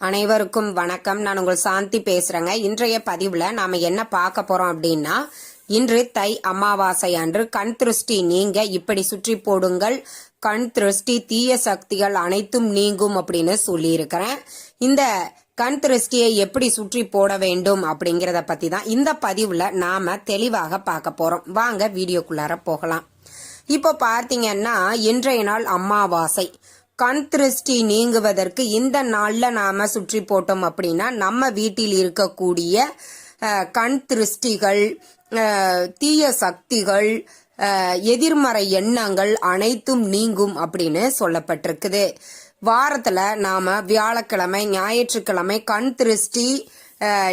அனைவருக்கும் வணக்கம். நான் உங்கள் சாந்தி பேசுறேங்க. இன்றைய பதிவுல நாம என்ன பார்க்க போறோம் அப்படின்னா இன்று தை அமாவாசை அன்று கண் திருஷ்டி நீங்க இப்படி சுற்றி போடுங்கள். கண் திருஷ்டி தீய சக்திகள் அனைத்தும் நீங்கும் அப்படின்னு சொல்லியிருக்கிறேன். இந்த கண் திருஷ்டியை எப்படி சுற்றி போட வேண்டும் அப்படிங்கறத பத்தி தான் இந்த பதிவுல நாம தெளிவாக பார்க்க போறோம். வாங்க வீடியோக்குள்ளார போகலாம். இப்போ பார்த்தீங்கன்னா இன்றைய நாள் அமாவாசை. கண் திருஷ்டி நீங்குவதற்கு இந்த நாளில் நாம் சுற்றி போட்டோம் அப்படின்னா நம்ம வீட்டில் இருக்கக்கூடிய கண் திருஷ்டிகள் தீய சக்திகள் எதிர்மறை எண்ணங்கள் அனைத்தும் நீங்கும் அப்படின்னு சொல்லப்பட்டிருக்குது. வாரத்தில் நாம் வியாழக்கிழமை ஞாயிற்றுக்கிழமை கண் திருஷ்டி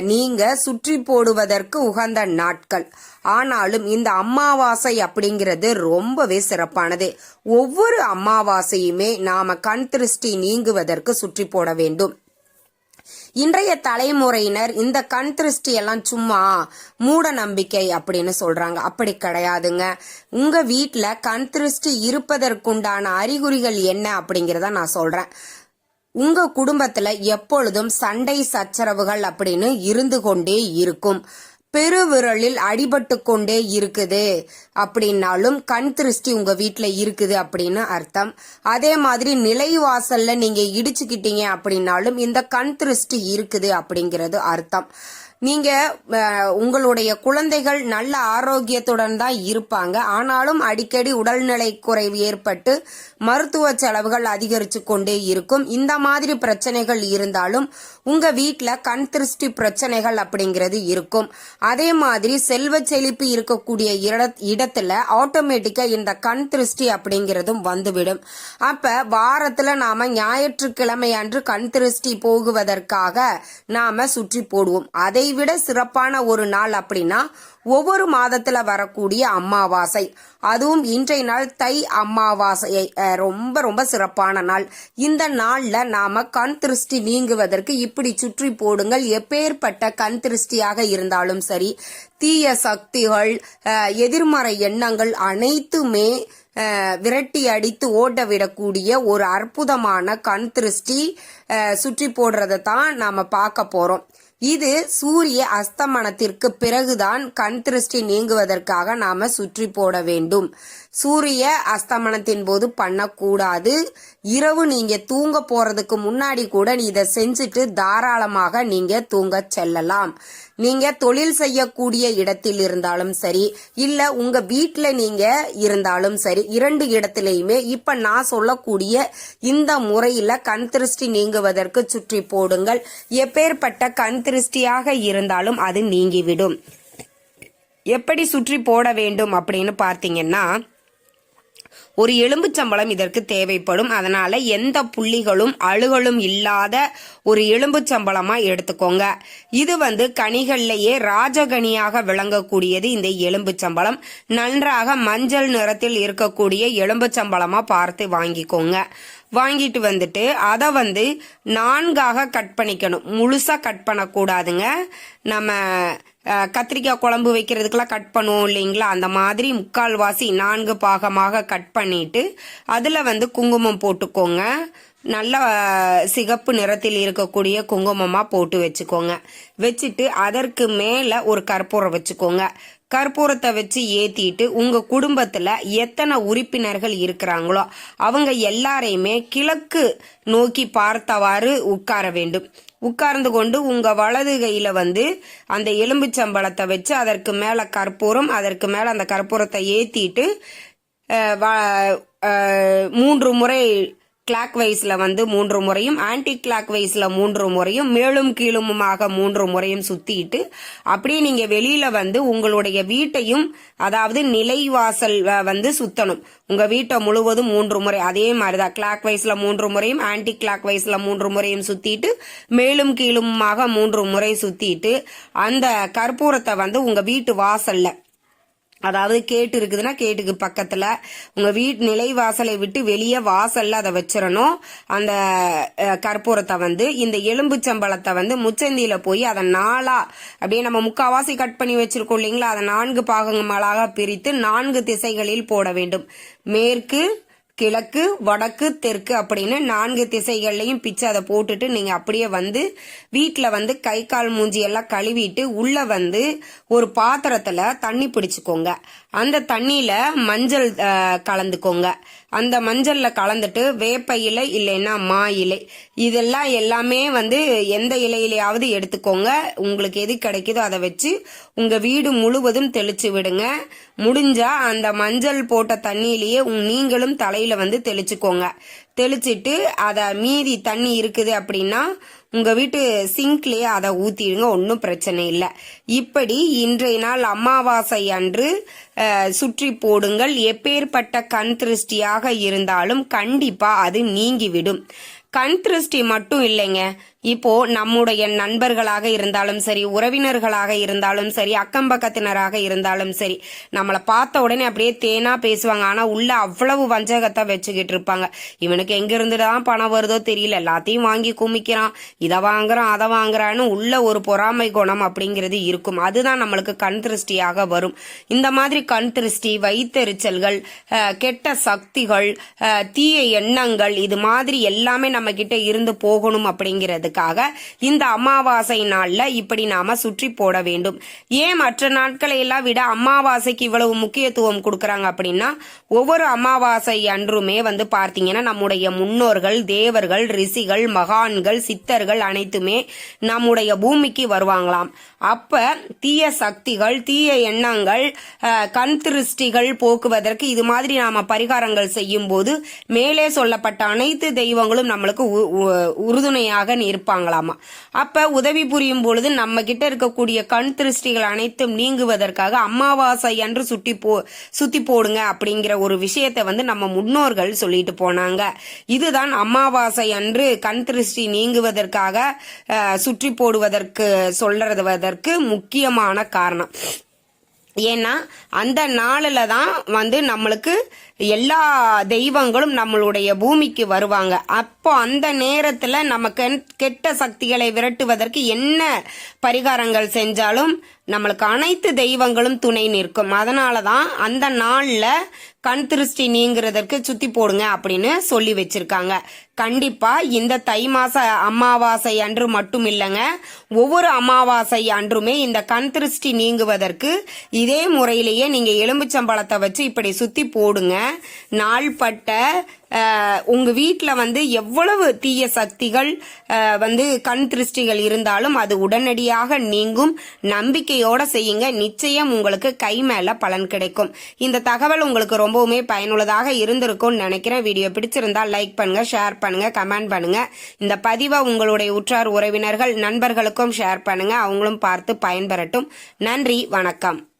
நீங்க சுற்றி போடுவதற்கு உகந்த நாட்கள். ஆனாலும் இந்த அமாவாசை அப்படிங்கிறது ரொம்பவே சிறப்பானது. ஒவ்வொரு அமாவாசையுமே நாம கண் திருஷ்டி நீங்குவதற்கு சுற்றி போட வேண்டும். இன்றைய தலைமுறையினர் இந்த கண் திருஷ்டி எல்லாம் சும்மா மூட நம்பிக்கை அப்படின்னு சொல்றாங்க. அப்படி கிடையாதுங்க. உங்க வீட்டில் கண் திருஷ்டி இருப்பதற்குண்டான அறிகுறிகள் என்ன அப்படிங்கறத நான் சொல்றேன். உங்க குடும்பத்துல எப்பொழுதும் சண்டை சச்சரவுகள் அப்படின்னு இருந்து கொண்டே இருக்கும். பெருவிரலில் அடிபட்டு கொண்டே இருக்குது அப்படின்னாலும் கண் திருஷ்டி உங்க வீட்டுல இருக்குது அப்படின்னு அர்த்தம். அதே மாதிரி நிலைவாசல்ல நீங்க இடிச்சுக்கிட்டீங்க அப்படின்னாலும் இந்த கண் திருஷ்டி இருக்குது அப்படிங்கிறது அர்த்தம். நீங்க உங்களுடைய குழந்தைகள் நல்ல ஆரோக்கியத்துடன் தான் இருப்பாங்க. ஆனாலும் அடிக்கடி உடல்நிலை குறைவு ஏற்பட்டு மருத்துவ செலவுகள் அதிகரித்து கொண்டே இருக்கும். இந்த மாதிரி பிரச்சனைகள் இருந்தாலும் உங்க வீட்டில் கண் திருஷ்டி பிரச்சனைகள் அப்படிங்கிறது இருக்கும். அதே மாதிரி செல்வ செழிப்பு இருக்கக்கூடிய இட- இடத்துல ஆட்டோமேட்டிக்கா இந்த கண் திருஷ்டி அப்படிங்கிறதும் வந்துவிடும். அப்ப வாரத்துல நாம ஞாயிற்றுக்கிழமை அன்று கண் திருஷ்டி போகுவதற்காக நாம சுற்றி போடுவோம். அதை விட சிறப்பான ஒரு நாள் அப்படின்னா ஒவ்வொரு மாதத்துல வரக்கூடிய அம்மாவாசை. அதுவும் இன்றைய நாள் தை அம்மாவாசையை ரொம்ப ரொம்ப சிறப்பான நாள். இந்த நாள்ல நாம கண் திருஷ்டி நீங்குவதற்கு இப்படி சுற்றி போடுங்கள். எப்பேற்பட்ட கண் திருஷ்டியாக இருந்தாலும் சரி தீய சக்திகள் எதிர்மறை எண்ணங்கள் அனைத்துமே விரட்டி அடித்து ஓட விடக்கூடிய ஒரு அற்புதமான கண் திருஷ்டி சுற்றி போடுறதை தான் நாம பார்க்க போறோம். இது சூரிய அஸ்தமனத்திற்கு பிறகுதான் கண் திருஷ்டி நீங்குவதற்காக நாம சுற்றி போட வேண்டும். சூரிய அஸ்தமனத்தின் போது பண்ணக்கூடாது. இரவு நீங்க தூங்க போறதுக்கு முன்னாடி கூட இதை செஞ்சுட்டு தாராளமாக நீங்க தூங்க செல்லலாம். நீங்க தொழில் செய்யக்கூடிய இடத்தில் இருந்தாலும் சரி இல்ல உங்க வீட்டில் நீங்க இருந்தாலும் சரி இரண்டு இடத்துலையுமே இப்ப நான் சொல்லக்கூடிய இந்த முறையில கண் திருஷ்டி நீங்குவதற்கு சுற்றி போடுங்கள். எப்பேற்பட்ட கண் திருஷ்டியாக இருந்தாலும் அது நீங்கிவிடும். எப்படி சுற்றி போட வேண்டும் அப்படின்னு பார்த்தீங்கன்னா ஒரு எலும்புச்சம்பளம் இதற்கு தேவைப்படும். அதனால எந்த புள்ளிகளும் அழுகலும் இல்லாத ஒரு எலும்புச்சம்பளமா எடுத்துக்கோங்க. இது வந்து கனிகள்லேயே ராஜகனியாக விளங்கக்கூடியது இந்த எலும்புச்சம்பளம் நன்றாக மஞ்சள் நிறத்தில் இருக்கக்கூடிய எலும்புச்சம்பளமா பார்த்து வாங்கிக்கோங்க. வாங்கிட்டு வந்துட்டு அதை வந்து நான்காக கட் பண்ணிக்கணும். முழுசாக கட் பண்ணக்கூடாதுங்க. நம்ம கத்திரிக்காய் குழம்பு வைக்கிறதுக்கெல்லாம் கட் பண்ணுவோம் இல்லைங்களா? அந்த மாதிரி முக்கால்வாசி நான்கு பாகமாக கட் பண்ணிட்டு அதில் வந்து குங்குமம் போட்டுக்கோங்க. நல்ல சிகப்பு நிறத்தில் இருக்கக்கூடிய குங்குமமாக போட்டு வச்சுக்கோங்க. வச்சுட்டு அதற்கு மேலே ஒரு கற்பூரம் வச்சுக்கோங்க. கற்பூரத்தை வச்சு ஏத்திட்டு உங்க குடும்பத்துல எத்தனை உறுப்பினர்கள் இருக்கிறாங்களோ அவங்க எல்லாரையுமே கிழக்கு நோக்கி பார்த்தவாறு உட்கார வேண்டும். உட்கார்ந்து கொண்டு உங்க வலது கையில வந்து அந்த எலும்புச்சம்பளத்தை வச்சு அதற்கு மேல கற்பூரம் அதற்கு மேல அந்த கற்பூரத்தை ஏத்திட்டு வ- மூன்று முறை கிளாக் வைஸ்ல வந்து மூன்று முறையும் ஆன்டி கிளாக் வைஸ்ல மூன்று முறையும் மேலும் கீழுமாக மூன்று முறையும் சுத்திட்டு அப்படியே நீங்க வெளியில வந்து உங்களுடைய வீட்டையும் அதாவது நிலைவாசல் வந்து சுத்தணும். உங்க வீட்டை முழுவதும் மூன்று முறை அதே மாதிரிதான். கிளாக் வைஸ்ல மூன்று முறையும் ஆன்டி கிளாக் வைஸ்ல மூன்று முறையும் சுத்திட்டு மேலும் கீழுமாக மூன்று முறை சுத்திட்டு அந்த கற்பூரத்தை வந்து உங்க வீட்டு வாசல்ல அதாவது கேட்டு இருக்குதுன்னா கேட்டுக்கு பக்கத்துல. உங்க வீட்டு நிலை வாசலை விட்டு வெளியே வாசல்ல அதை வச்சிடணும் அந்த கற்பூரத்தை வந்து இந்த எலும்பு சம்பளத்தை வந்து முச்சந்தியில போய் அதை நாளா அப்படியே நம்ம முக்காவாசி கட் பண்ணி வச்சிருக்கோம் இல்லைங்களா? அதை நான்கு பாகங்களாக பிரித்து நான்கு திசைகளில் போட வேண்டும். மேற்கு கிழக்கு வடக்கு தெற்கு அப்படின்னு நான்கு திசைகள்லையும் பிச்சு அதை போட்டுட்டு நீங்கள் அப்படியே வந்து வீட்டில் வந்து கை கால் மூஞ்சி எல்லாம் கழுவிட்டு உள்ளே வந்து ஒரு பாத்திரத்தில் தண்ணி பிடிச்சிக்கோங்க. அந்த தண்ணியில் மஞ்சள் கலந்துக்கோங்க. அந்த மஞ்சளில் கலந்துட்டு வேப்ப இலை இல்லைன்னா மா இலை. இதெல்லாம் எல்லாமே வந்து எந்த இலையிலையாவது எடுத்துக்கோங்க. உங்களுக்கு எது கிடைக்குதோ அதை வச்சு உங்கள் வீடு முழுவதும் தெளிச்சு விடுங்க. முடிஞ்சா அந்த மஞ்சள் போட்ட தண்ணியிலேயே நீங்களும் தலையில் வந்து தெளிச்சுக்கோங்க. தெளிச்சிட்டு அதை மீதி தண்ணி இருக்குது அப்படின்னா உங்க வீட்டு சிங்க்லேயே அதை ஊற்றிடுங்க ஒன்றும் பிரச்சனை இல்லை. இப்படி இன்றைய நாள் அமாவாசை அன்று சுற்றி போடுங்கள். எப்பேற்பட்ட கண் திருஷ்டியாக இருந்தாலும் கண்டிப்பாக அது நீங்கிவிடும். கண் திருஷ்டி மட்டும் இல்லைங்க. இப்போ நம்முடைய நண்பர்களாக இருந்தாலும் சரி உறவினர்களாக இருந்தாலும் சரி அக்கம் பக்கத்தினராக இருந்தாலும் சரி நம்மளை பார்த்த உடனே அப்படியே தேனா பேசுவாங்க. ஆனா உள்ள அவ்வளவு வஞ்சகத்தை வச்சுக்கிட்டு இருப்பாங்க. இவனுக்கு எங்க இருந்துதான் பணம் வருதோ தெரியல. எல்லாத்தையும் வாங்கி குமிக்கிறான். இதை வாங்குறான் அதை வாங்குறான்னு உள்ள ஒரு பொறாமை குணம் அப்படிங்கிறது இருக்கும். அதுதான் நம்மளுக்கு கண் திருஷ்டியாக வரும். இந்த மாதிரி கண் திருஷ்டி வைத்தெரிச்சல்கள் கெட்ட சக்திகள் தீய எண்ணங்கள் இது மாதிரி எல்லாமே நம்ம கிட்ட இருந்து போகணும் அப்படிங்கிறது அப்படிங்கிறதுக்காக இந்த அமாவாசை நாள்ல இப்படி நாம சுற்றி போட வேண்டும். ஏன் மற்ற நாட்களை எல்லாம் விட அமாவாசைக்கு இவ்வளவு முக்கியத்துவம் கொடுக்கறாங்க அப்படின்னா ஒவ்வொரு அமாவாசை அன்றுமே வந்து பார்த்தீங்கன்னா நம்முடைய முன்னோர்கள் தேவர்கள் ரிஷிகள் மகான்கள் சித்தர்கள் அனைத்துமே நம்முடைய பூமிக்கு வருவாங்களாம். அப்ப தீய சக்திகள் தீய எண்ணங்கள் கண் திருஷ்டிகள் போக்குவதற்கு இது மாதிரி நாம பரிகாரங்கள் செய்யும் போது மேலே சொல்லப்பட்ட அனைத்து தெய்வங்களும் நம்மளுக்கு உ- உ- உறுதுணையாக இருப்பாங்களாமா அப்ப உதவி புரியும் பொழுது நம்ம கிட்ட இருக்கக்கூடிய கண் திருஷ்டிகள் அனைத்தும் நீங்குவதற்காக அமாவாசை அன்று சுட்டி போ சுத்தி போடுங்க அப்படிங்கிற ஒரு விஷயத்தை வந்து நம்ம முன்னோர்கள் சொல்லிட்டு போனாங்க. இதுதான் அமாவாசை அன்று கண் திருஷ்டி நீங்குவதற்காக சுற்றி போடுவதற்கு சொல்றதுவதற்கு முக்கியமான காரணம். ஏன்னா அந்த நாளில் தான் வந்து நம்மளுக்கு எல்லா தெய்வங்களும் நம்மளுடைய பூமிக்கு வருவாங்க. அப்போ அந்த நேரத்தில் நமக்கு கெட்ட சக்திகளை விரட்டுவதற்கு என்ன பரிகாரங்கள் செஞ்சாலும் நம்மளுக்கு அனைத்து தெய்வங்களும் துணை நிற்கும். அதனால தான் அந்த நாளில் கண் திருஷ்டி நீங்கிறதற்கு சுத்தி போடுங்க அப்படின்னு சொல்லி வச்சிருக்காங்க. கண்டிப்பா இந்த தை மாச அமாவாசை அன்று மட்டும் இல்லைங்க ஒவ்வொரு அமாவாசை அன்றுமே இந்த கண் திருஷ்டி நீங்குவதற்கு இதே முறையிலேயே நீங்க எலும்புச்சம்பழத்தை வச்சு இப்படி சுத்தி போடுங்க. நாள்பட்ட உங்கள் உங்க வீட்டில் வந்து எவ்வளவு தீய சக்திகள் வந்து கண் திருஷ்டிகள் இருந்தாலும் அது உடனடியாக நீங்கும். நம்பிக்கையோட செய்யுங்க. நிச்சயம் உங்களுக்கு கை மேல பலன் கிடைக்கும். இந்த தகவல் உங்களுக்கு ரொம்பவுமே பயனுள்ளதாக இருந்திருக்கும்னு நினைக்கிறேன். வீடியோ பிடிச்சிருந்தா லைக் பண்ணுங்க ஷேர் பண்ணுங்க கமெண்ட் பண்ணுங்க. இந்த பதிவை உங்களுடைய உற்றார் உறவினர்கள் நண்பர்களுக்கும் ஷேர் பண்ணுங்க. அவங்களும் பார்த்து பயன்பெறட்டும். நன்றி வணக்கம்.